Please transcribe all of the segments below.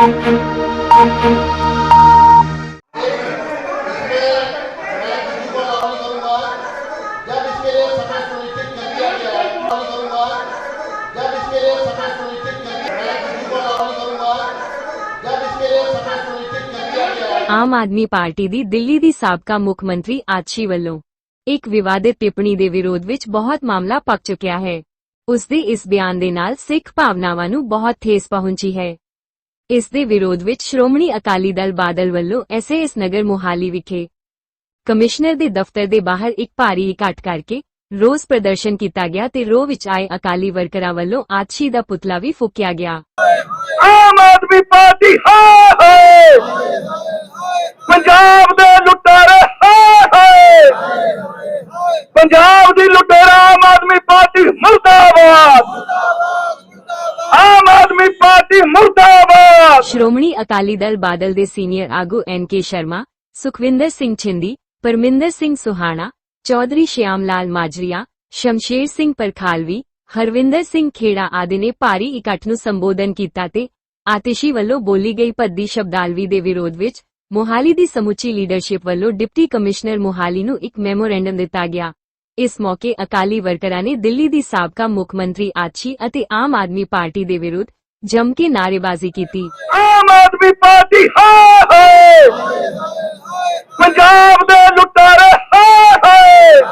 Aam Aadmi party ਦੀ ਦਿੱਲੀ ਦੀ ਸਾਬਕਾ ਮੁੱਖ ਮੰਤਰੀ ਆਤਸ਼ੀ ਵੱਲੋਂ ਇੱਕ ਵਿਵਾਦਿਤ ਟਿੱਪਣੀ ਦੇ ਵਿਰੋਧ ਵਿੱਚ ਬਹੁਤ ਮਾਮਲਾ ਪੱਕ ਚੁੱਕਿਆ ਹੈ। ਉਸ ਦੇ ਇਸ ਬਿਆਨ ਦੇ ਨਾਲ ਸਿੱਖ ਭਾਵਨਾਵਾਂ ਨੂੰ ਬਹੁਤ ਠੇਸ ਪਹੁੰਚੀ ਹੈ। ਇਸ ਦੇ ਵਿਰੋਧ ਵਿੱਚ ਸ਼੍ਰੋਮਣੀ ਅਕਾਲੀ ਦਲ ਬਾਦਲ ਵੱਲੋਂ ਐਸਏਐਸ ਨਗਰ ਮੋਹਾਲੀ ਵਿਖੇ ਕਮਿਸ਼ਨਰ ਦੇ ਦਫ਼ਤਰ ਦੇ ਬਾਹਰ ਇੱਕ ਭਾਰੀ ਇਕੱਠ ਕਰਕੇ ਰੋਸ ਪ੍ਰਦਰਸ਼ਨ ਕੀਤਾ ਗਿਆ ਤੇ ਰੋ ਵਿੱਚ ਆਏ ਅਕਾਲੀ ਵਰਕਰਾਂ ਵੱਲੋਂ ਆਤਸ਼ੀ ਦਾ ਪੁਤਲਾ ਵੀ ਫੂਕਿਆ ਗਿਆ। ਆਮ ਆਦਮੀ ਪਾਰਟੀ ਹਾਏ ਹਾਏ ਪੰਜਾਬ ਦੇ ਲੁਟੇਰੇ ਹਾਏ ਹਾਏ ਪੰਜਾਬ ਦੀ ਲੁਟੇਰਾ ਆਮ ਆਦਮੀ ਪਾਰਟੀ ਮੁਰਦਾਬਾਦ ਆਮ ਆਦਮੀ ਪਾਰਟੀ ਮੁਰਦਾਬਾਦ ਸ਼੍ਰੋਮਣੀ ਅਕਾਲੀ ਦਲ ਬਾਦਲ ਦੇ ਸੀਨੀਅਰ ਆਗੂ ਐਨ ਕੇ ਸ਼ਰਮਾ, ਸੁਖਵਿੰਦਰ ਸਿੰਘ ਛਿੰਦੀ, ਪਰਮਿੰਦਰ ਸਿੰਘ ਸੁਹਾਣਾ, ਚੌਧਰੀ ਸ਼ਿਆਮ ਲਾਲ ਮਾਜਰੀਆ, ਸ਼ਮਸ਼ੇਰ ਸਿੰਘ ਪਰਖਾਲਵੀ, ਹਰਵਿੰਦਰ ਸਿੰਘ ਖੇੜਾ ਆਦਿ ਨੇ ਭਾਰੀ ਇਕੱਠ ਨੂੰ ਸੰਬੋਧਨ ਕੀਤਾ ਤੇ ਆਤਿਸ਼ੀ ਵੱਲੋਂ ਬੋਲੀ ਗਈ ਭੱਦੀ ਸ਼ਬਦਾਲਵੀ ਦੇ ਵਿਰੋਧ ਵਿੱਚ ਮੋਹਾਲੀ ਦੀ ਸਮੁੱਚੀ ਲੀਡਰਸ਼ਿਪ ਵੱਲੋਂ ਡਿਪਟੀ ਕਮਿਸ਼ਨਰ ਮੋਹਾਲੀ ਨੂੰ ਇੱਕ ਮੈਮੋਰੈਂਡਮ ਦਿੱਤਾ ਗਿਆ। ਇਸ ਮੌਕੇ ਅਕਾਲੀ ਵਰਕਰਾਂ ਨੇ ਦਿੱਲੀ ਦੀ ਸਾਬਕਾ ਮੁੱਖ ਮੰਤਰੀ ਆਤਸ਼ੀ ਅਤੇ ਆਮ ਆਦਮੀ ਪਾਰਟੀ ਦੇ ਵਿਰੁੱਧ ਜੰਮ ਕੇ ਨਾਅਰੇਬਾਜ਼ੀ ਕੀਤੀ ਆਮ ਆਦਮੀ ਪਾਰਟੀ ਹਾਏ ਹਾਏ ਪੰਜਾਬ ਦੇ ਲੁਟੇਰੇ ਹਾਏ ਹਾਏ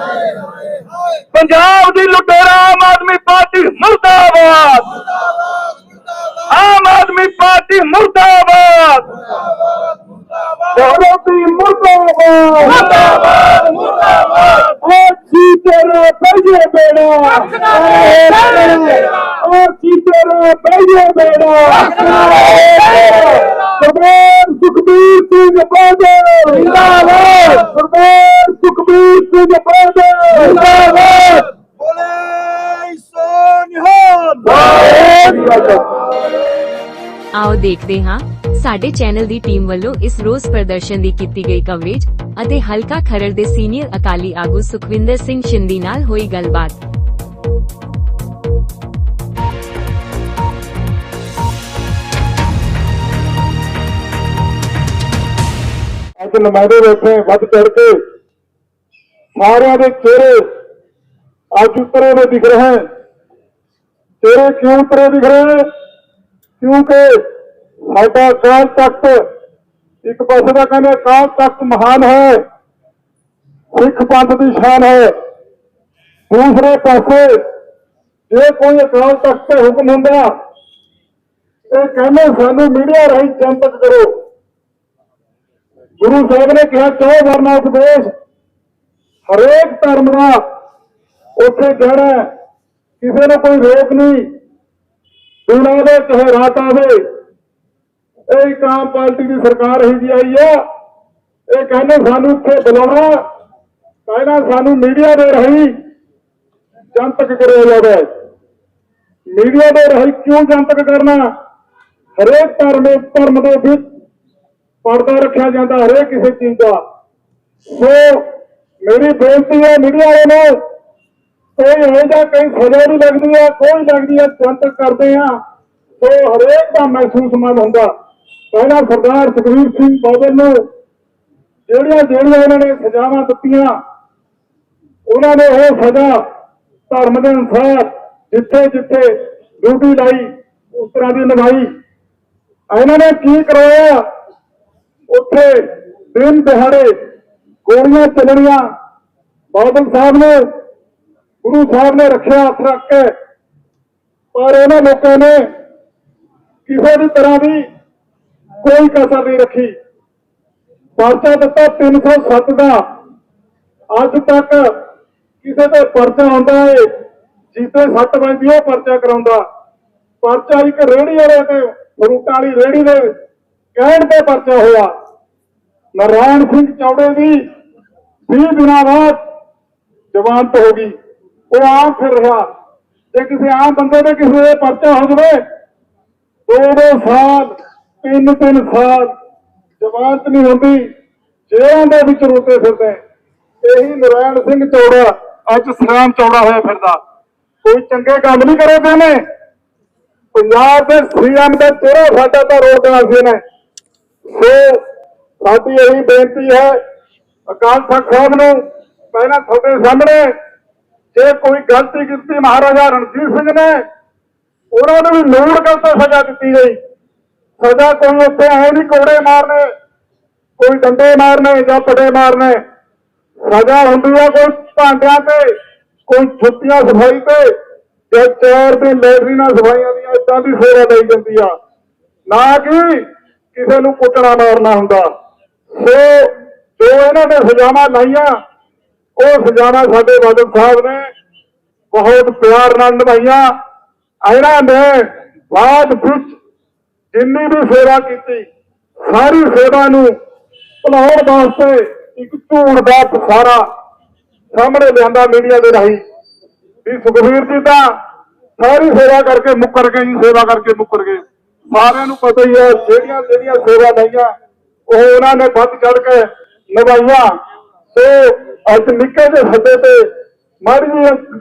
ਪੰਜਾਬ ਦੀ ਲੁਟੇਰਾ ਆਮ ਆਦਮੀ ਪਾਰਟੀ ਮੁਰਦਾਬਾਦ ਆਮ ਆਦਮੀ ਪਾਰਟੀ ਮੁਰਦਾਬਾਦ ਭਾਰਤੀ ਮੁਰਦਾਬਾਦ ਮੁਰਦਾਬਾਦ ਮੁਰਦਾਬਾਦ ਅੱਛੀ ਤੇਰਾ ਅੱਛੀ ਤੇਰਾ ਪਈਏ ਬੇੜਾ ਸਰਦਾਰ ਸੁਖਬੀਰ ਸਿੰਘ ਬਾਦਲ। ਜਿੰਦਾਬਾਦ। ਸਰਦਾਰ ਸੁਖਬੀਰ ਸਿੰਘ ਬਾਦਲ। ਜਿੰਦਾਬਾਦ। ਬੋਲੇ ਸੋਨਿਹਾਲ। ਆਓ ਦੇਖਦੇ ਹਾਂ ਸਾਡੇ ਚੈਨਲ ਦੀ ਟੀਮ ਵੱਲੋਂ ਇਸ ਰੋਸ ਪ੍ਰਦਰਸ਼ਨ ਦੀ ਕੀਤੀ ਗਈ ਕਵਰੇਜ ਅਤੇ ਹਲਕਾ ਖਰੜ ਦੇ ਸੀਨੀਅਰ ਅਕਾਲੀ ਆਗੂ ਸੁਖਵਿੰਦਰ ਸਿੰਘ ਸ਼ਿੰਦੀ ਨਾਲ ਹੋਈ ਗੱਲਬਾਤ। ਅੱਜ ਨੁਮਾਇੰਦੇ ਬੈਠੇ ਵੱਧ ਚੜ ਕੇ ਸਾਰਿਆਂ ਦੇ ਚਿਹਰੇ ਅੱਜ ਉਤਰੇ ਹੋਏ ਦਿਖ ਰਹੇ ਹਨ। ਚਿਹਰੇ ਕਿਉਂ ਉਤਰੇ ਦਿਖ ਰਹੇ ਹਨ? ਕਿਉਂਕਿ ਸਾਡਾ ਕਾਲ ਤਖਤ ਇੱਕ ਪਾਸੇ ਦਾ ਕਹਿੰਦੇ ਕਾਲ ਤਖਤ ਮਹਾਨ ਹੈ, ਸਿੱਖ ਪੰਥ ਦੀ ਸ਼ਾਨ ਹੈ। ਦੂਸਰੇ ਪਾਸੇ ਜੇ ਕੋਈ ਅਕਾਲ ਤਖਤ ਤੇ ਹੁਕਮ ਹੁੰਦਾ, ਇਹ ਕਹਿੰਦੇ ਸਾਨੂੰ ਮੀਡੀਆ ਰਾਹੀਂ ਜਨਤਕ ਕਰੋ। ਗੁਰੂ ਸਾਹਿਬ ਨੇ ਕਿਹਾ ਚੋ ਵਰਨਾ ਉਪਦੇਸ਼ ਹਰੇਕ ਧਰਮ ਦਾ ਉੱਥੇ ਕਹਿਣਾ ਕਿਸੇ ਨੂੰ ਕੋਈ ਰੋਕ ਨਹੀਂ ਦਿਨ ਆਵੇ, ਚਾਹੇ ਰਾਤ ਆਵੇ, ਇਹ ਇੱਕ ਆਮ ਪਾਰਟੀ ਦੀ ਸਰਕਾਰ ਹੀ ਜੀ ਆਈ ਆ, ਇਹ ਕਹਿੰਦੇ ਸਾਨੂੰ ਇੱਥੇ ਬੁਲਾਉਣਾ ਕਹਿੰਦਾ ਸਾਨੂੰ ਮੀਡੀਆ ਦੇ ਰਾਹੀਂ ਜਨਤਕ ਕਰਿਆ ਜਾਵੇ। ਮੀਡੀਆ ਦੇ ਰਾਹੀਂ ਕਿਉਂ ਜਨਤਕ ਕਰਨਾ? ਹਰੇਕ ਧਰਮ ਧਰਮ ਦੇ ਵਿੱਚ ਪਰਦਾ ਰੱਖਿਆ ਜਾਂਦਾ ਹਰੇਕ ਕਿਸੇ ਚੀਜ਼ ਦਾ। ਸੋ ਮੇਰੀ ਬੇਨਤੀ ਹੈ ਮੀਡੀਆ ਵਾਲਿਆਂ ਨੂੰ, ਕੋਈ ਇਹੋ ਜਿਹਾ ਕਈ ਸਜ਼ਾ ਵੀ ਲੱਗਦੀ ਹੈ, ਕੋਈ ਲੱਗਦੀ ਹੈ ਜਨਤਕ ਕਰਦੇ ਆ ਸੋ ਹਰੇਕ ਦਾ ਮਹਿਸੂਸਮੰਦ ਹੁੰਦਾ। ਪਹਿਲਾਂ ਸਰਦਾਰ ਸੁਖਵੀਰ ਸਿੰਘ ਬਾਦਲ ਨੂੰ ਜਿਹੜੀਆਂ ਜਿਹੜੀਆਂ ਉਹਨਾਂ ਨੇ ਸਜ਼ਾਵਾਂ ਦਿੱਤੀਆਂ, ਉਹਨਾਂ ਨੇ ਉਹ ਸਜ਼ਾ ਧਰਮ ਦੇ ਅਨੁਸਾਰ ਜਿੱਥੇ ਜਿੱਥੇ ਡਿਊਟੀ ਲਾਈ, ਉਸ ਤਰ੍ਹਾਂ ਦੀ ਨਿਭਾਈ। ਇਹਨਾਂ ਨੇ ਕੀ ਕਰਵਾਇਆ? ਉੱਥੇ ਦਿਨ ਦਿਹਾੜੇ ਗੋਲੀਆਂ ਚੱਲਣੀਆਂ। ਬਾਦਲ ਸਾਹਿਬ ਨੇ, ਗੁਰੂ ਸਾਹਿਬ ਨੇ ਰੱਖਿਆ ਹੱਥ ਰੱਖ ਕੇ। ਪਰ ਇਹਨਾਂ ਲੋਕਾਂ ਨੇ ਕਿਸੇ ਵੀ ਤਰ੍ਹਾਂ ਦੀ ਕੋਈ ਕਸਰ ਨਹੀਂ ਰੱਖੀ। ਪਰਚਾ ਦਿੱਤਾ 307 ਦਾ। ਅੱਜ ਤੱਕ ਕਿਸੇ ਤੇ ਪਰਚਾ ਹੁੰਦਾ ਏ ਜੀਤੇ ਸੱਟ ਵੱਜਦੀ ਉਹ ਪਰਚਾ ਕਰਾਉਂਦਾ। ਪਰਚਾ ਇੱਕ ਰੇੜੀ ਵਾਲੇ ਤੇ, ਫਰੂਟਾਂ ਵਾਲੀ ਰੇੜੀ ਦੇ ਕਹਿਣ ਤੇ ਪਰਚਾ ਹੋਇਆ। ਨਾਰਾਇਣ ਸਿੰਘ ਚੌੜੇ ਦੀ 20 ਦਿਨਾਂ ਬਾਅਦ ਜ਼ਮਾਨਤ ਹੋ ਗਈ। ਉਹ ਆਮ ਫਿਰ ਰਿਹਾ। ਜੇ ਕਿਸੇ ਆਮ ਬੰਦੇ ਦੇ ਕਿਸੇ ਦੇ ਪਰਚਾ ਹੋ ਜਾਵੇ ਦੋ ਦੋ ਸਾਲ ਤਿੰਨ ਤਿੰਨ ਸਾਲ ਜ਼ਮਾਨਤ ਨਹੀਂ ਹੁੰਦੀ। ਜੇਲ੍ਹਾਂ ਦੇ ਵਿੱਚ ਰੋਤੇ ਫਿਰਦੇ। ਇਹੀ ਨਾਰਾਇਣ ਸਿੰਘ ਚੌੜਾ ਅੱਜ ਸਰਾਮ ਚੌੜਾ ਹੋਇਆ ਫਿਰਦਾ। ਕੋਈ ਚੰਗੇ ਕੰਮ ਨਹੀਂ ਕਰੇ ਤੇ ਨੇ। ਪੰਜਾਬ ਦੇ ਸੀਐਮ ਦਾ ਚਿਹਰਾ ਸਾਡਾ ਤਾਂ ਰੋਡ ਦੇਣਾ ਸੀ ਨੇ। ਸੋ ਸਾਡੀ ਇਹੀ ਬੇਨਤੀ ਹੈ, ਅਕਾਲ ਤਖਤ ਸਾਹਿਬ ਨੂੰ ਪਹਿਲਾਂ ਤੁਹਾਡੇ ਸਾਹਮਣੇ ਜੇ ਕੋਈ ਗਲਤੀ ਕੀਤੀ ਮਹਾਰਾਜਾ ਰਣਜੀਤ ਸਿੰਘ ਨੇ, ਉਹਨਾਂ ਨੂੰ ਵੀ ਲੋੜ ਕਰਤਾ ਸਜ਼ਾ ਦਿੱਤੀ ਗਈ। ਸਜ਼ਾ ਕੋਈ ਉੱਥੇ ਐ ਨਹੀਂ ਕੋੜੇ ਮਾਰਨੇ, ਕੋਈ ਡੰਡੇ ਮਾਰਨੇ ਜਾਂ ਪਟੇ ਮਾਰਨੇ। ਸਜ਼ਾ ਹੁੰਦੀ ਆ ਕੋਈ ਭਾਂਡਿਆਂ ਤੇ, ਕੋਈ ਛੁੱਟੀਆਂ ਸਫ਼ਾਈ ਤੇ, ਜਾਂ ਚਾਰ ਦੇ ਲੈਟਰੀਨਾਂ ਸਫਾਈਆਂ ਦੀਆਂ ਇਦਾਂ ਦੀ ਸੇਵਾ ਲਈ ਜਾਂਦੀ ਆ। ਨਾ ਕਿ ਕਿਸੇ ਨੂੰ ਕੁੱਟਣਾ ਮਾਰਨਾ ਹੁੰਦਾ। ਸੋ ਜੋ ਇਹਨਾਂ ਨੇ ਸਜ਼ਾਵਾਂ ਲਾਈਆਂ। ਉਹ ਸਜ਼ਾਵਾਂ ਸਾਡੇ ਬਾਦਲ ਸਾਹਿਬ ਨੇ ਬਹੁਤ ਪਿਆਰ ਨਾਲ ਨਿਭਾਈਆਂ। ਇਹਨਾਂ ਨੇ ਬਾਅਦ ਵਿੱਚ ਜਿੰਨੀ ਵੀ ਸੇਵਾ ਕੀਤੀ, ਸਾਰੀ ਸੇਵਾ ਨੂੰ ਭੁਲਾਉਣ ਵਾਸਤੇ ਇੱਕ ਝੂਠ ਦਾ ਪਸਾਰਾ ਸਾਹਮਣੇ ਲਿਆਂਦਾ ਮੀਡੀਆ ਦੇ ਰਾਹੀਂ। ਵੀ ਸੁਖਵੀਰ ਜੀ ਤਾਂ ਸਾਰੀ ਸੇਵਾ ਕਰਕੇ ਮੁੱਕਰ ਗਏ ਜੀ, ਸੇਵਾ ਕਰਕੇ ਮੁੱਕਰ ਗਏ। ਸਾਰਿਆਂ ਨੂੰ ਪਤਾ ਹੀ ਹੈ ਜਿਹੜੀਆਂ ਜਿਹੜੀਆਂ ਸੇਵਾ ਲਈਆਂ ਉਹ ਉਹਨਾਂ ਨੇ ਵੱਧ ਚੜ ਕੇ ਨਿਭਾਈਆਂ। ਸੋ ਅੱਜ ਨਿੱਕੇ ਜਿਹੇ ਸੱਦੇ ਤੇ ਮਾੜੀ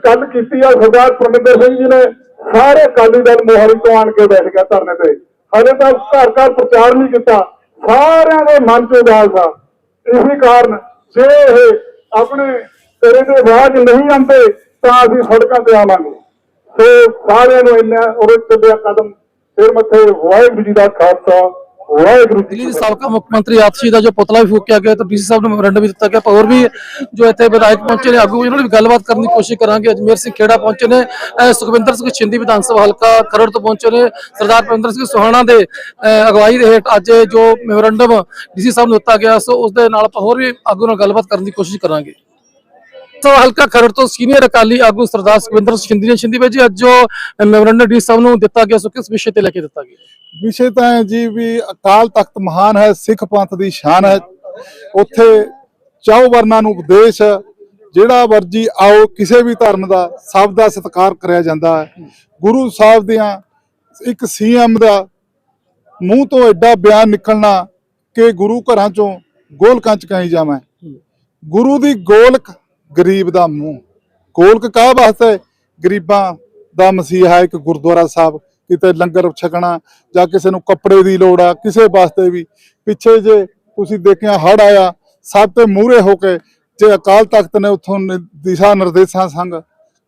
ਗੱਲ ਕੀਤੀ ਆ, ਸਰਦਾਰ ਪਰਮਿੰਦਰ ਸਿੰਘ ਜੀ ਨੇ। ਸਾਰੇ ਅਕਾਲੀ ਦਲ ਮੋਹਾਲੀ ਤੋਂ ਆਣ ਕੇ ਬੈਠ ਗਿਆ ਧਰਨੇ ਤੇ। ਹਲੇ ਤੱਕ ਘਰ ਘਰ ਪ੍ਰਚਾਰ ਨਹੀਂ ਕੀਤਾ। ਸਾਰਿਆਂ ਦੇ ਮਨ ਚ ਉਦਾਸ ਆ ਇਸੇ ਕਾਰਨ ਜੇ ਇਹ ਆਪਣੇ ਤੇਰੇ ਦੇ ਆਵਾਜ਼ ਨਹੀਂ ਆਉਂਦੇ, ਤਾਂ ਅਸੀਂ ਸੜਕਾਂ ਤੇ ਆਵਾਂਗੇ। ਸੋ ਸਾਰਿਆਂ ਨੂੰ ਇੰਨਾ ਉਰੇ ਚੱਲਿਆ ਕਦਮ। ਫਿਰ ਮੱਥੇ ਵਾਹਿਗੁਰੂ ਜੀ ਦਾ ਖਾਲਸਾ। ਵਾਹਿਗੁਰੂ ਦਿੱਲੀ ਦੇ ਸਾਬਕਾ ਮੁੱਖ ਮੰਤਰੀ ਆਤਸ਼ੀ ਦਾ ਜੋ ਪੁਤਲਾ ਵੀ ਫੂਕਿਆ ਗਿਆ ਤਾਂ ਡੀਸੀ ਸਾਹਿਬ ਨੂੰ ਮੈਮੋਰੰਡਮ ਵੀ ਦਿੱਤਾ ਗਿਆ ਪਰ ਹੋਰ ਵੀ ਜੋ ਇੱਥੇ ਵਿਧਾਇਕ ਪਹੁੰਚੇ ਨੇ ਆਗੂ ਇਹਨਾਂ ਨਾਲ ਵੀ ਗੱਲਬਾਤ ਕਰਨ ਦੀ ਕੋਸ਼ਿਸ਼ ਕਰਾਂਗੇ। ਅਜਮੇਰ ਸਿੰਘ ਖੇੜਾ ਪਹੁੰਚੇ ਨੇ ਸੁਖਵਿੰਦਰ ਸਿੰਘ ਛਿੰਦੀ ਵਿਧਾਨ ਸਭਾ ਹਲਕਾ ਖਰੜ ਤੋਂ ਪਹੁੰਚੇ ਨੇ ਸਰਦਾਰ ਪਰਮਿੰਦਰ ਸਿੰਘ ਸੁਹਾਣਾ ਦੇ ਅਗਵਾਈ ਦੇ ਹੇਠ ਅੱਜ ਜੋ ਮੈਮੋਰੰਡਮ ਡੀਸੀ ਸਾਹਿਬ ਨੂੰ ਦਿੱਤਾ ਗਿਆ ਸੋ ਉਸ ਦੇ ਨਾਲ ਆਪਾਂ ਹੋਰ ਵੀ ਆਗੂ ਨਾਲ ਗੱਲਬਾਤ ਕਰਨ ਦੀ ਕੋਸ਼ਿਸ਼ ਕਰਾਂਗੇ। ਸੋ ਹਲਕਾ ਖਰੜ ਤੋਂ ਸੀਨੀਅਰ ਅਕਾਲੀ ਆਗੂ ਸਰਦਾਰ ਸੁਖਵਿੰਦਰ ਸਿੰਘ ਨੇ ਛਿੰਦੀ ਵਿੱਚ ਅੱਜ ਜੋ ਮੈਮੋਰੰਡਮ ਡੀਸੀ ਸਾਹਿਬ ਨੂੰ ਦਿੱਤਾ ਗਿਆ ਸੋ ਕਿਸ ਵਿਸ਼ੇ ਤੇ ਲੈ ਕੇ ਦਿੱਤਾ ਗਿਆ? ਵਿਸ਼ੇ ਤਾਂ ਹੈ ਜੀ ਵੀ ਅਕਾਲ ਤਖਤ ਮਹਾਨ ਹੈ, ਸਿੱਖ ਪੰਥ ਦੀ ਸ਼ਾਨ ਹੈ। ਉੱਥੇ ਚਾਉ ਵਰਨਾ ਨੂੰ ਉਪਦੇਸ਼, ਜਿਹੜਾ ਵਰਜੀ ਆਓ, ਕਿਸੇ ਵੀ ਧਰਮ ਦਾ, ਸਭ ਦਾ ਸਤਿਕਾਰ ਕਰਿਆ ਜਾਂਦਾ ਹੈ। ਗੁਰੂ ਸਾਹਿਬ ਦੀਆਂ ਇੱਕ ਸੀਐਮ ਦਾ ਮੂੰਹ ਤੋਂ ਐਡਾ ਬਿਆਨ ਨਿਕਲਣਾ ਕਿ ਗੁਰੂ ਘਰਾਂ ਚੋਂ ਗੋਲਕਾਂ ਚ ਕਹੀ ਜਾਵਾਂ। ਗੁਰੂ ਦੀ ਗੋਲਕ ਗਰੀਬ ਦਾ ਮੂੰਹ। ਗੋਲਕ ਕਾਹ ਵਾਸਤੇ? ਗਰੀਬਾਂ ਦਾ ਮਸੀਹਾ ਇੱਕ ਗੁਰਦੁਆਰਾ ਸਾਹਿਬ ਕਿਤੇ ਲੰਗਰ ਛਕਣਾ ਜਾਂ ਕਿਸੇ ਨੂੰ ਕੱਪੜੇ ਦੀ ਲੋੜ ਆ ਕਿਸੇ ਵਾਸਤੇ ਵੀ। ਪਿੱਛੇ ਜੇ ਤੁਸੀਂ ਦੇਖਿਆ ਹੜ ਆਇਆ ਸਭ ਤੋਂ ਮੂਹਰੇ ਹੋ ਕੇ ਜੇ ਅਕਾਲ ਤਖਤ ਨੇ ਉਥੋਂ ਦਿਸ਼ਾ ਨਿਰਦੇਸ਼ਾਂ ਸੰਗ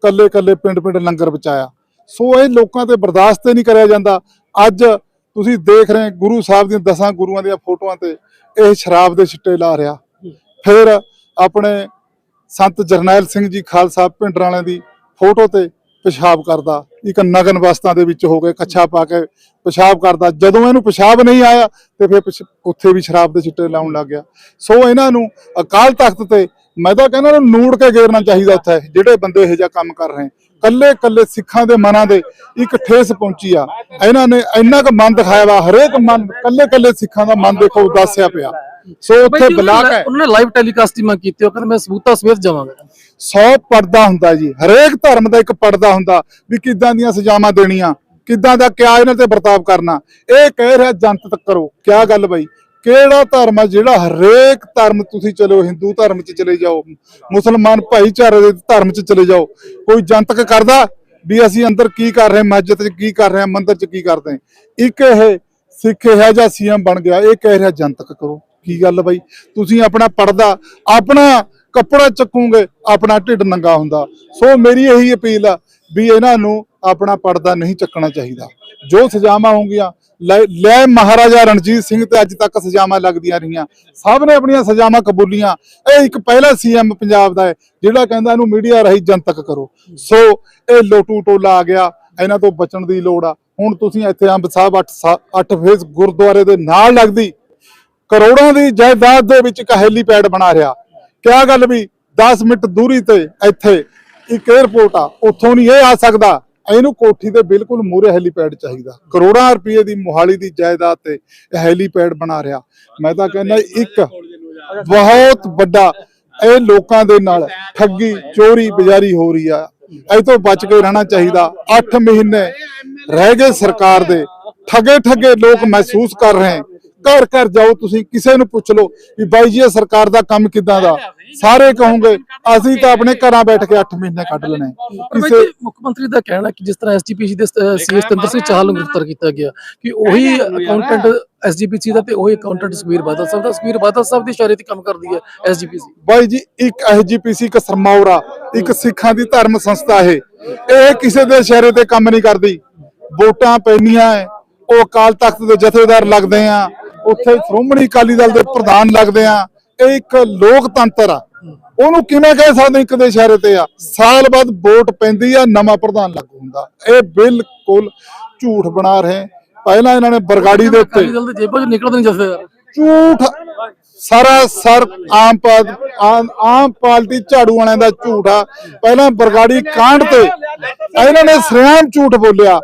ਕੱਲੇ ਕੱਲੇ ਪਿੰਡ ਪਿੰਡ ਲੰਗਰ ਬਚਾਇਆ। ਸੋ ਇਹ ਲੋਕਾਂ ਤੇ ਬਰਦਾਸ਼ਤ ਨਹੀਂ ਕਰਿਆ ਜਾਂਦਾ। ਅੱਜ ਤੁਸੀਂ ਦੇਖ ਰਹੇ ਗੁਰੂ ਸਾਹਿਬ ਦੀਆਂ ਦਸਾਂ ਗੁਰੂਆਂ ਦੀਆਂ ਫੋਟੋਆਂ ਤੇ ਇਹ ਸ਼ਰਾਬ ਦੇ ਛਿੱਟੇ ਲਾ ਰਿਹਾ। ਫਿਰ ਆਪਣੇ ਸੰਤ ਜਰਨੈਲ ਸਿੰਘ ਜੀ ਖਾਲਸਾ ਪਿੰਡਰਾਂ ਵਾਲਿਆਂ ਦੀ ਫੋਟੋ ਤੇ ਪਿਸ਼ਾਬ ਕਰਦਾ। ਇੱਕ ਨਗਨ ਵਸਤਾਂ ਦੇ ਵਿੱਚ ਹੋ ਕੇ ਕੱਛਾ ਪਾ ਕੇ ਪਿਸ਼ਾਬ ਕਰਦਾ। ਜਦੋਂ ਇਹਨੂੰ ਪਿਸ਼ਾਬ ਨਹੀਂ ਆਇਆ ਤੇ ਫਿਰ ਪਿਛ- ਉੱਥੇ ਵੀ ਸ਼ਰਾਬ ਦੇ ਛਿੱਟੇ ਲਾਉਣ ਲੱਗ ਗਿਆ। ਸੋ ਇਹਨਾਂ ਨੂੰ ਅਕਾਲ ਤਖਤ ਤੇ ਮੈਂ ਤਾਂ ਕਹਿੰਦਾ ਇਹਨੂੰ ਨੂੜ ਕੇ ਗੇਰਨਾ ਚਾਹੀਦਾ ਉੱਥੇ, ਜਿਹੜੇ ਬੰਦੇ ਇਹ ਜਿਹਾ ਕੰਮ ਕਰ ਰਹੇ। ਕੱਲੇ ਕੱਲੇ ਸਿੱਖਾਂ ਦੇ ਮਨਾਂ ਦੇ ਇੱਕ ਠੇਸ ਪਹੁੰਚੀ ਆ। ਇਹਨਾਂ ਨੇ ਇੰਨਾ ਕੁ ਮਨ ਦਿਖਾਇਆ ਵਾ, ਹਰੇਕ ਮਨ ਕੱਲੇ ਕੱਲੇ ਸਿੱਖਾਂ ਦਾ ਮਨ ਦੇਖੋ ਉਦਾਸਿਆ ਪਿਆ। ਸੋ ਉੱਥੇ ਬਲਾਕ ਹੈ। ਉਹਨਾਂ ਨੇ ਲਾਈਵ ਟੈਲੀਕਾਸਟ ਦੀ ਮੰਗ ਕੀਤੀ ਉਹ ਕਹਿੰਦੇ ਮੈਂ ਸਬੂਤਾਂ ਸਮੇਤ ਜਾਵਾਂਗਾ। 100 ਪਰਦਾ ਹੁੰਦਾ ਜੀ ਹਰੇਕ ਧਰਮ ਦਾ ਇੱਕ ਪਰਦਾ ਹੁੰਦਾ ਵੀ ਕਿੱਦਾਂ ਦੀਆਂ ਸਜ਼ਾਵਾਂ ਦੇਣੀਆਂ ਕਿੱਦਾਂ ਦਾ ਕਿਆ ਇਹਨਾਂ ਤੇ ਵਰਤਾਵ ਕਰਨਾ। ਇਹ ਕਹਿ ਰਿਹਾ ਜਨਤ ਤੱਕ ਕਰੋ ਕਿਆ ਗੱਲ ਬਈ? ਕਿਹੜਾ ਧਰਮ ਆ ਜਿਹੜਾ ਹਰੇਕ ਧਰਮ ਤੁਸੀਂ ਚਲੋ ਹਿੰਦੂ ਧਰਮ 'ਚ ਚਲੇ ਜਾਓ ਮੁਸਲਮਾਨ ਭਾਈਚਾਰੇ ਦੇ ਧਰਮ 'ਚ ਚਲੇ ਜਾਓ ਕੋਈ ਜਨਤਕ ਕਰਦਾ ਵੀ ਅਸੀਂ ਅੰਦਰ ਕੀ ਕਰ ਰਹੇ ਮਸਜਿਦ 'ਚ ਕੀ ਕਰ ਰਹੇ ਹਾਂ ਮੰਦਿਰ 'ਚ ਕੀ ਕਰਦੇ। ਹਾਂ ਇੱਕ ਇਹ ਸਿੱਖ ਇਹ ਜਿਹਾ ਸੀਐਮ ਬਣ ਗਿਆ ਇਹ ਕਹਿ ਰਿਹਾ ਜਨਤਕ ਕਰੋ। ਕੀ ਗੱਲ ਬਾਈ? ਤੁਸੀਂ ਆਪਣਾ ਪਰਦਾ, ਆਪਣਾ ਕੱਪੜਾ ਚੱਕੋਗੇ, ਆਪਣਾ ਢਿੱਡ ਨੰਗਾ ਹੁੰਦਾ। ਸੋ ਮੇਰੀ ਇਹੀ ਅਪੀਲ ਆ ਵੀ ਇਹਨਾਂ ਨੂੰ ਆਪਣਾ ਪਰਦਾ ਨਹੀਂ ਚੱਕਣਾ ਚਾਹੀਦਾ। ਜੋ ਸਜ਼ਾਵਾਂ ਹੋਣਗੀਆਂ ਲੈ ਲੈ ਮਹਾਰਾਜਾ ਰਣਜੀਤ ਸਿੰਘ ਤੇ ਅੱਜ ਤੱਕ ਸਜ਼ਾਵਾਂ ਲੱਗਦੀਆਂ ਰਹੀਆਂ। ਸਭ ਨੇ ਆਪਣੀਆਂ ਸਜ਼ਾਵਾਂ ਕਬੂਲੀਆਂ। ਇਹ ਇੱਕ ਪਹਿਲਾ ਸੀਐਮ ਪੰਜਾਬ ਦਾ ਹੈ, ਜਿਹੜਾ ਕਹਿੰਦਾ ਇਹਨੂੰ ਮੀਡੀਆ ਰਾਹੀਂ ਜਨਤਕ ਕਰੋ। ਸੋ ਇਹ ਲੋਟੂ ਟੋਲਾ ਆ ਗਿਆ, ਇਹਨਾਂ ਤੋਂ ਬਚਣ ਦੀ ਲੋੜ ਆ। ਹੁਣ ਤੁਸੀਂ ਇੱਥੇ ਅੰਬ ਸਾਹਿਬ 8 8 ਫੇਸ ਗੁਰਦੁਆਰੇ ਦੇ ਨਾਲ ਲੱਗਦੀ ਕਰੋੜਾਂ ਦੀ ਜਾਇਦਾਦ ਦੇ ਵਿੱਚ ਇੱਕ ਹੈਲੀਪੈਡ ਬਣਾ ਰਿਹਾ। ਕਿਆ ਗੱਲ ਵੀ 10 ਮਿੰਟ ਦੂਰੀ ਤੇ ਇੱਥੇ ਇੱਕ 에ਅਰਪੋਰਟ ਆ, ਉੱਥੋਂ ਨਹੀਂ ਇਹ ਆ ਸਕਦਾ। ਇਹਨੂੰ ਕੋਠੀ ਦੇ ਬਿਲਕੁਲ ਮੂਰੇ ਹੈਲੀਪੈਡ ਚਾਹੀਦਾ। ਕਰੋੜਾਂ ਰੁਪਏ ਦੀ ਮੋਹਾਲੀ ਦੀ ਜਾਇਦਾਦ ਤੇ ਹੈਲੀਪੈਡ ਬਣਾ ਰਿਹਾ। ਮੈਂ ਤਾਂ ਕਹਿੰਦਾ ਇੱਕ ਬਹੁਤ ਵੱਡਾ ਇਹ ਲੋਕਾਂ ਦੇ ਨਾਲ ਠੱਗੀ, ਚੋਰੀ, ਬਜ਼ਾਰੀ ਹੋ ਰਹੀ ਆ। ਇਹ ਤੋਂ ਬਚ ਕੇ ਰਹਿਣਾ ਚਾਹੀਦਾ। 8 ਮਹੀਨੇ ਰਹਿ ਗਏ ਸਰਕਾਰ ਦੇ। ਠੱਗੇ ਠੱਗੇ ਲੋਕ ਮਹਿਸੂਸ ਕਰ ਰਹੇ। ਘਰ ਘਰ ਜਾਓ ਤੁਸੀਂ ਕਿਸੇ ਨੂੰ ਪੁੱਛ ਲਓ ਵੀ ਬਾਈ ਜੀ ਇਹ ਸਰਕਾਰ ਦਾ ਕੰਮ ਕਿਦਾਂ ਦਾ? ਸਾਰੇ ਕਹੋਗੇ ਅਸੀਂ ਤਾਂ ਆਪਣੇ ਘਰਾਂ ਬੈਠ ਕੇ 8 ਮਹੀਨੇ ਕੱਢ ਲੈਣੇ। ਜੀ, ਮੁੱਖ ਮੰਤਰੀ ਦਾ ਕਹਿਣਾ ਕਿ ਜਿਸ ਤਰ੍ਹਾਂ ਐਸਜੀਪੀਸੀ ਦੇ ਸੀਐਸ ਸਤਿੰਦਰ ਸਿੰਘ ਚਾਹਲ ਨੂੰ ਗ੍ਰਿਫਤਾਰ ਕੀਤਾ ਗਿਆ ਕਿ ਉਹੀ ਅਕਾਊਂਟੈਂਟ ਐਸਜੀਪੀਸੀ ਦਾ ਤੇ ਉਹੀ ਅਕਾਊਂਟੈਂਟ ਸੁਖਬੀਰ ਬਾਦਲ ਸਾਹਿਬ ਦਾ। ਸੁਖਬੀਰ ਬਾਦਲ ਸਾਹਿਬ ਦੀ ਇਸ਼ਾਰੇ ਤੇ ਕੰਮ ਕਰਦੀ ਹੈ ਐਸਜੀਪੀਸੀ ਬਾਈ ਜੀ ਇੱਕ ਐਸਜੀਪੀਸੀ ਇੱਕ ਸਰਮੌਰਾ ਇੱਕ ਸਿੱਖਾਂ ਦੀ ਧਰਮ ਸੰਸਥਾ ਹੈ ਇਹ ਕਿਸੇ ਦੇ ਇਸ਼ਾਰੇ ਤੇ ਕੰਮ ਨਹੀਂ ਕਰਦੀ। ਵੋਟਾਂ ਪੈਣੀਆਂ ਉਹ ਅਕਾਲ ਤਖਤ ਦੇ ਜਥੇਦਾਰ ਲੱਗਦੇ ਆ। ਉੱਥੇ ਸ਼੍ਰੋਮਣੀ ਅਕਾਲੀ ਦਲ ਦੇ ਪ੍ਰਧਾਨ ਲੱਗਦੇ ਆ। ਇਹ ਇੱਕ ਲੋਕਤੰਤਰ ਆ। ਉਹਨੂੰ ਕਿਵੇਂ ਕਹਿ ਸਕਦੇ ਇੱਕ ਦੇ ਇਸ਼ਾਰੇ ਤੇ ਆ? ਸਾਲ ਬਾਅਦ ਵੋਟ ਪੈਂਦੀ ਆ ਨਵਾਂ ਪ੍ਰਧਾਨ ਲੱਗੂ ਹੁੰਦਾ। ਇਹ ਬਿਲਕੁਲ ਝੂਠ ਬਣਾ ਰਹੇ ਪਹਿਲਾਂ ਇਹਨਾਂ ਨੇ ਬਰਗਾੜੀ ਦੇ ਉੱਤੇ ਅਕਾਲੀ ਦਲ ਦੇ ਜੇਬਾਂ ਚੋਂ ਨਿਕਲਦੇ ਨਹੀਂ ਜਥੇਦਾਰ ਝੂਠ ਸਾਰਾ ਸਰ ਆਮ ਆਮ ਆਮ ਪਾਰਟੀ ਝਾੜੂ ਵਾਲਿਆਂ ਦਾ ਝੂਠ ਆ। ਪਹਿਲਾਂ ਬਰਗਾੜੀ ਕਾਂਡ ਤੇ ਇਹਨਾਂ ਨੇ ਸਰਿਆਮ ਝੂਠ ਬੋਲਿਆ।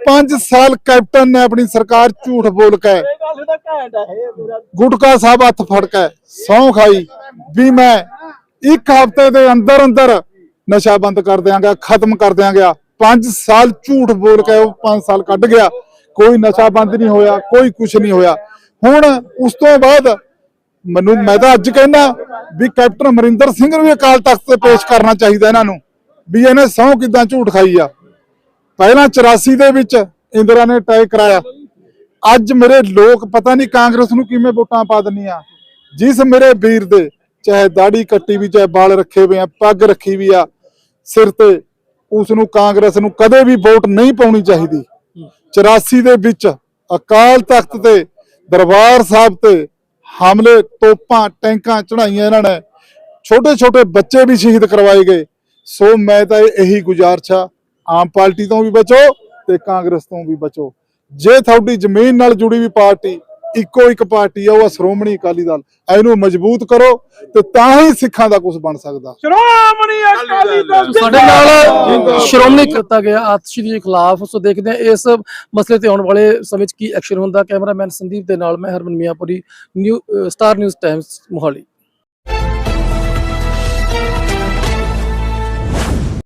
5 ਸਾਲ ਕੈਪਟਨ ਨੇ ਆਪਣੀ ਸਰਕਾਰ ਝੂਠ ਬੋਲ ਕੇ ਗੁਟਕਾ ਸਾਹਿਬ ਹੱਥ ਫੜ ਕੇ ਸੌਂ ਖਾਈ ਵੀ ਮੈਂ ਇੱਕ ਹਫ਼ਤੇ ਦੇ ਅੰਦਰ ਅੰਦਰ ਨਸ਼ਾ ਬੰਦ ਕਰ ਦਿਆਂਗਾ ਖਤਮ ਕਰ ਦਿਆਂਗਾ। 5 ਸਾਲ ਝੂਠ ਬੋਲ ਕੇ ਉਹ 5 ਸਾਲ ਕੱਢ ਗਿਆ। ਕੋਈ ਨਸ਼ਾ ਬੰਦ ਨਹੀਂ ਹੋਇਆ ਕੋਈ ਕੁਝ ਨਹੀਂ ਹੋਇਆ। ਹੁਣ ਉਸ ਤੋਂ ਬਾਅਦ ਮੈਨੂੰ ਮੈਂ ਤਾਂ ਅੱਜ ਕਹਿੰਦਾ ਵੀ ਕੈਪਟਨ ਅਮਰਿੰਦਰ ਸਿੰਘ ਨੂੰ ਵੀ ਅਕਾਲ ਤਖਤ ਤੇ ਪੇਸ਼ ਕਰਨਾ ਚਾਹੀਦਾ ਇਹਨਾਂ ਨੂੰ ਵੀ ਇਹਨੇ ਸਹੁੰ ਕਿਦਾਂ ਝੂਠ ਖਾਈ ਆ। ਪਹਿਲਾਂ 84 ਦੇ ਵਿੱਚ ਇੰਦਰਾ ਨੇ ਤੈਅ ਕਰਾਇਆ। ਅੱਜ ਮੇਰੇ ਲੋਕ ਪਤਾ ਨਹੀਂ ਕਾਂਗਰਸ ਨੂੰ ਕਿਵੇਂ ਵੋਟਾਂ ਪਾ ਦਿੰਨੀਆਂ ਜਿਸ ਮੇਰੇ ਵੀਰ ਦੇ, ਚਾਹੇ ਦਾੜੀ ਕੱਟੀ ਵੀ, ਚਾਹੇ ਵਾਲ ਰੱਖੇ ਹੋਏ ਆ, ਪੱਗ ਰੱਖੀ ਵੀ ਆ, ਸਿਰ ਤੇ, ਉਸ ਨੂੰ ਕਾਂਗਰਸ ਨੂੰ ਕਦੇ ਵੀ ਵੋਟ ਨਹੀਂ ਪਾਉਣੀ ਚਾਹੀਦੀ। 84 ਦੇ ਵਿੱਚ ਅਕਾਲ ਤਖਤ ਤੇ, ਦਰਬਾਰ ਸਾਹਿਬ ਤੇ ਹਮਲੇ, ਤੋਪਾਂ, ਟੈਂਕਾਂ ਚੜਾਈਆਂ ਇਹਨਾਂ ਨੇ। ਛੋਟੇ ਛੋਟੇ ਬੱਚੇ ਵੀ ਸ਼ਹੀਦ ਕਰਵਾਏ ਗਏ। ਸੋ ਮੈਂ ਤਾਂ ਇਹੀ ਗੁਜ਼ਾਰਿਸ਼ ਆ ਆਮ ਪਾਰਟੀ ਤੋਂ ਵੀ ਬਚੋ ਤੇ ਕਾਂਗਰਸ ਤੋਂ ਵੀ ਬਚੋ। ਜੇ ਤੁਹਾਡੀ ਜ਼ਮੀਨ ਨਾਲ ਜੁੜੀ ਵੀ ਪਾਰਟੀ ਇੱਕੋ ਇੱਕ ਪਾਰਟੀ ਆ ਉਹ ਆ ਸ਼੍ਰੋਮਣੀ ਅਕਾਲੀ ਦਲ। ਇਹਨੂੰ ਮਜ਼ਬੂਤ ਕਰੋ ਤੇ ਤਾਂ ਹੀ ਸਿੱਖਾਂ ਦਾ ਕੁਝ ਬਣ ਸਕਦਾ। ਸ਼੍ਰੋਮਣੀ ਅਕਾਲੀ ਦਲ। ਸਾਡੇ ਨਾਲ ਸ਼੍ਰੋਮਣੀ ਕੀਤਾ ਗਿਆ ਆਤਸ਼ੀ ਦੇ ਖਿਲਾਫ। ਸੋ ਦੇਖਦੇ ਹਾਂ ਇਸ ਮਸਲੇ ਤੇ ਆਉਣ ਵਾਲੇ ਸਮੇਂ 'ਚ ਕੀ ਐਕਸ਼ਨ ਹੁੰਦਾ। ਕੈਮਰਾਮੈਨ ਸੰਦੀਪ ਦੇ ਨਾਲ ਮੈਂ Harman Mianpuri new star news times Mohali.